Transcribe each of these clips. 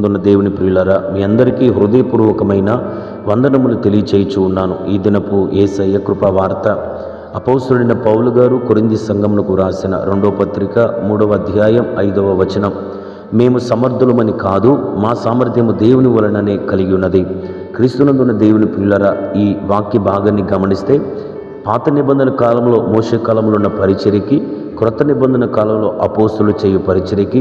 ఉన్న దేవుని ప్రియులరా మీ అందరికీ హృదయపూర్వకమైన వందనములు తెలియచేయచూ ఉన్నాను. ఈ దినపు ఏసయ్య కృపా వార్త అపౌసుడైన పౌలు గారు కొరింది సంఘమునకు రాసిన రెండో పత్రిక మూడవ అధ్యాయం ఐదవ వచనం. మేము సమర్థులమని కాదు మా సామర్థ్యము దేవుని వలననే కలిగి ఉన్నది. క్రీస్తునందున్న దేవుని ప్రియులరా ఈ వాక్య భాగాన్ని గమనిస్తే పాత నిబంధన కాలంలో మోసే కాలంలో ఉన్న పరిచర్యకి క్రొత్త నిబంధన కాలంలో అపోస్తులు చేయు పరిచర్యకి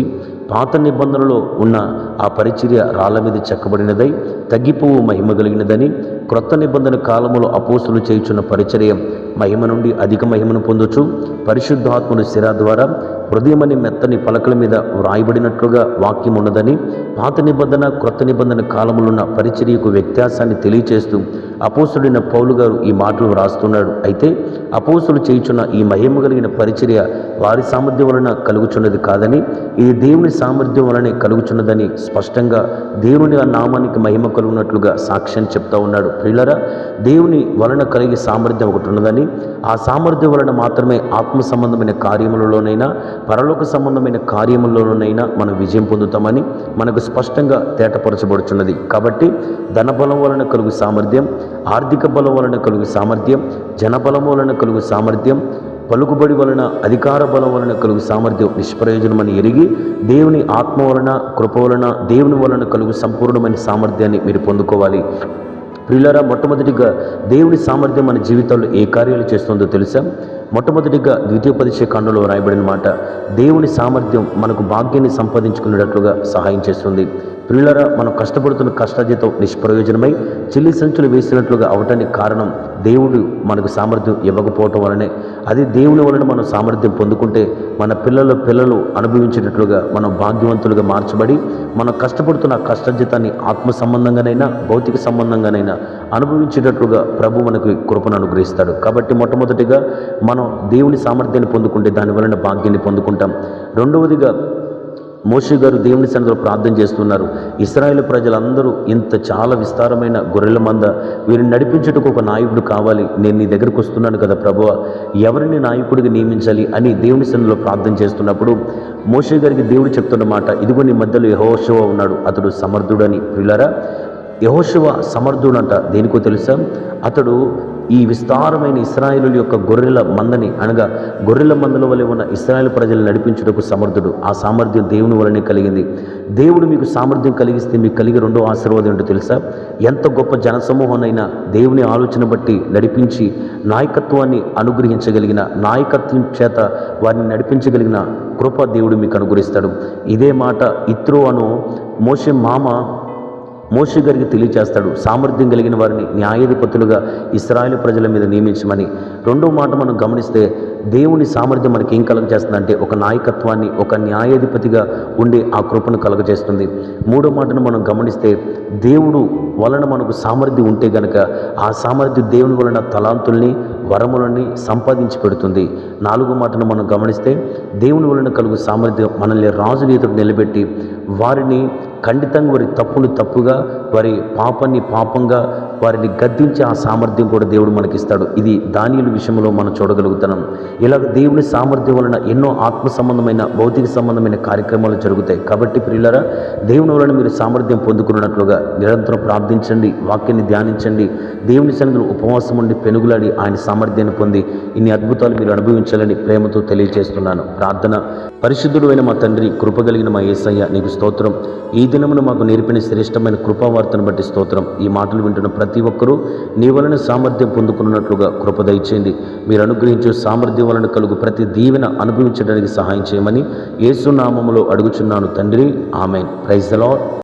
పాత నిబంధనలో ఉన్న ఆ పరిచర్య రాళ్ళ మీద చెక్కబడినదై తగ్గిపోవు మహిమ కలిగినదని క్రొత్త నిబంధన కాలములో అపోసులు చేయుచున్న పరిచర్య మహిమ నుండి అధిక మహిమను పొందొచ్చు పరిశుద్ధాత్మను శిర ద్వారా హృదయమని మెత్తని పలకల మీద వ్రాయబడినట్లుగా వాక్యం ఉన్నదని పాత నిబంధన క్రొత్త నిబంధన కాలములున్న పరిచర్యకు వ్యత్యాసాన్ని తెలియచేస్తూ అపోసుడైన పౌలు గారు ఈ మాటలు వ్రాస్తున్నాడు. అయితే అపోసులు చేయుచున్న ఈ మహిమ కలిగిన పరిచర్య వారి సామర్థ్యం వలన కలుగుచున్నది కాదని ఇది దేవుని సామర్థ్యం వలనే కలుగుచున్నదని స్పష్టంగా దేవుని ఆ నామానికి మహిమ కలుగునట్లుగా సాక్ష్యం చెప్తా ఉన్నాడు. ప్రియులరా దేవుని వలన కలిగే సామర్థ్యం ఒకటి ఉన్నదని ఆ సామర్థ్యం వలన మాత్రమే ఆత్మ సంబంధమైన కార్యములలోనైనా పరలోక సంబంధమైన కార్యములలోనైనా మనం విజయం పొందుతామని మనకు స్పష్టంగా తేటపరచబడుచున్నది. కాబట్టి ధనబలం వలన కలుగు సామర్థ్యం ఆర్థిక బలం వలన కలుగు సామర్థ్యం జనబలం వలన కలుగు సామర్థ్యం పలుకుబడి వలన అధికార బలం వలన కలుగు సామర్థ్యం నిష్ప్రయోజనమని ఎరిగి దేవుని ఆత్మ వలన కృప వలన దేవుని వలన కలుగు సంపూర్ణమైన సామర్థ్యాన్ని మీరు పొందుకోవాలి. ప్రియులరా మొట్టమొదటిగా దేవుని సామర్థ్యం మన జీవితంలో ఏ కార్యాలు చేస్తుందో తెలుసా? మొట్టమొదటిగా ద్వితీయోపదేశ కాండంలో రాయబడిన మాట దేవుని సామర్థ్యం మనకు భాగ్యాన్ని సంపాదించుకునేటట్లుగా సహాయం చేస్తుంది. ప్రియులరా మనం కష్టపడుతున్న కష్టజీతం నిష్ప్రయోజనమై చిల్లి సంచులు వేసినట్లుగా అవటానికి కారణం దేవుడు మనకు సామర్థ్యం ఇవ్వకపోవటం వలనే. అది దేవుని వలన మనం సామర్థ్యం పొందుకుంటే మన పిల్లల పిల్లలు అనుభవించేటట్లుగా మనం భాగ్యవంతులుగా మార్చబడి మనం కష్టపడుతున్న కష్టజీతాన్ని ఆత్మ సంబంధంగానైనా భౌతిక సంబంధంగానైనా అనుభవించేటట్లుగా ప్రభు మనకు కృపను అనుగ్రహిస్తాడు. కాబట్టి మొట్టమొదటిగా మనం దేవుని సామర్థ్యాన్ని పొందుకుంటే దాని వలన భాగ్యాన్ని పొందుకుంటాం. రెండవదిగా మోషే గారు దేవుని సన్నిధిలో ప్రార్థన చేస్తున్నారు. ఇస్రాయేల్ ప్రజలందరూ ఇంత చాలా విస్తారమైన గొర్రెల మంద వీరిని నడిపించుటకు ఒక నాయకుడు కావాలి. నేను నీ దగ్గరకు వస్తున్నాను కదా ప్రభువ. ఎవరిని నాయకుడిగా నియమించాలి అని దేవుని సన్నిధిలో ప్రార్థన చేస్తున్నప్పుడు మోషే గారికి దేవుడు చెప్తున్న మాట ఇదిగో నీ మధ్యలో యహోశవ ఉన్నాడు. అతడు సమర్థుడని. పిల్లరా యహోశివ సమర్థుడంట. దేనికో తెలుసా? అతడు ఈ విస్తారమైన ఇస్రాయిలు యొక్క గొర్రెల మందని అనగా గొర్రెల మందల వలె ఉన్న ఇస్రాయేల్ ప్రజలు నడిపించుటకు సమర్థుడు. ఆ సామర్థ్యం దేవుని వలనే కలిగింది. దేవుడు మీకు సామర్థ్యం కలిగిస్తే మీకు కలిగే రెండో ఆశీర్వాదం ఏంటో తెలుసా? ఎంత గొప్ప జనసమూహనైనా దేవుని ఆలోచన బట్టి నడిపించి నాయకత్వాన్ని అనుగ్రహించగలిగిన నాయకత్వం చేత వారిని నడిపించగలిగిన కృప దేవుడు మీకు అనుగ్రహిస్తాడు. ఇదే మాట ఇత్రో అను మోషే మామ మోషే గారికి తెలియచేస్తాడు. సామర్థ్యం కలిగిన వారిని న్యాయాధిపతులుగా ఇస్రాయేల్ ప్రజల మీద నియమించమని. రెండో మాట మనం గమనిస్తే దేవుని సామర్థ్యం మనకి ఏం కలగజేస్తుందంటే ఒక నాయకత్వాన్ని ఒక న్యాయాధిపతిగా ఉండే ఆ కృపను కలగజేస్తుంది. మూడో మాటను మనం గమనిస్తే దేవుడు వలన మనకు సామర్థ్యం ఉంటే గనక ఆ సామర్థ్యం దేవుని వలన తలాంతుల్ని వరములని సంపాదించి పెడుతుంది. నాలుగో మాటను మనం గమనిస్తే దేవుని వలన కలుగు సామర్థ్యం మనల్ని రాజు ఎదురు నిలబెట్టి వారిని ఖండితంగా వారి తప్పుని తప్పుగా వారి పాపాన్ని పాపంగా వారిని గద్దించే ఆ సామర్థ్యం కూడా దేవుడు మనకిస్తాడు. ఇది దానియుల విషయంలో మనం చూడగలుగుతున్నాం. ఇలా దేవుని సామర్థ్యం వలన ఎన్నో ఆత్మ సంబంధమైన భౌతిక సంబంధమైన కార్యక్రమాలు జరుగుతాయి. కాబట్టి ప్రియులరా దేవుని వలన మీరు సామర్థ్యం పొందుకున్నట్లుగా నిరంతరం ప్రార్థించండి వాక్యాన్ని ధ్యానించండి దేవుని సన్నిధిలో ఉపవాసం ఉండి పెనుగులాడి ఆయన సామర్థ్యాన్ని పొంది ఇన్ని అద్భుతాలు మీరు అనుభవించాలని ప్రేమతో తెలియజేస్తున్నాను ప్రార్థన. పరిశుద్ధుడు మా తండ్రి కృపగలిగిన మా యేసయ్య నీకు స్తోత్రం. ఈ దినమును మాకు నేర్పిన శ్రేష్టమైన కృపావార్తను బట్టి స్తోత్రం. ఈ మాటలు వింటున్న ప్రతి ఒక్కరూ నీ వలన సామర్థ్యం పొందుకున్నట్లుగా కృప దయచేయండి. మీరు అనుగ్రహించే సామర్థ్యం వలన కలుగు ప్రతి దీవెన అనుభవించడానికి సహాయం చేయమని యేసునామములో అడుగుచున్నాను తండ్రి. ఆమె ప్రైజ్ ద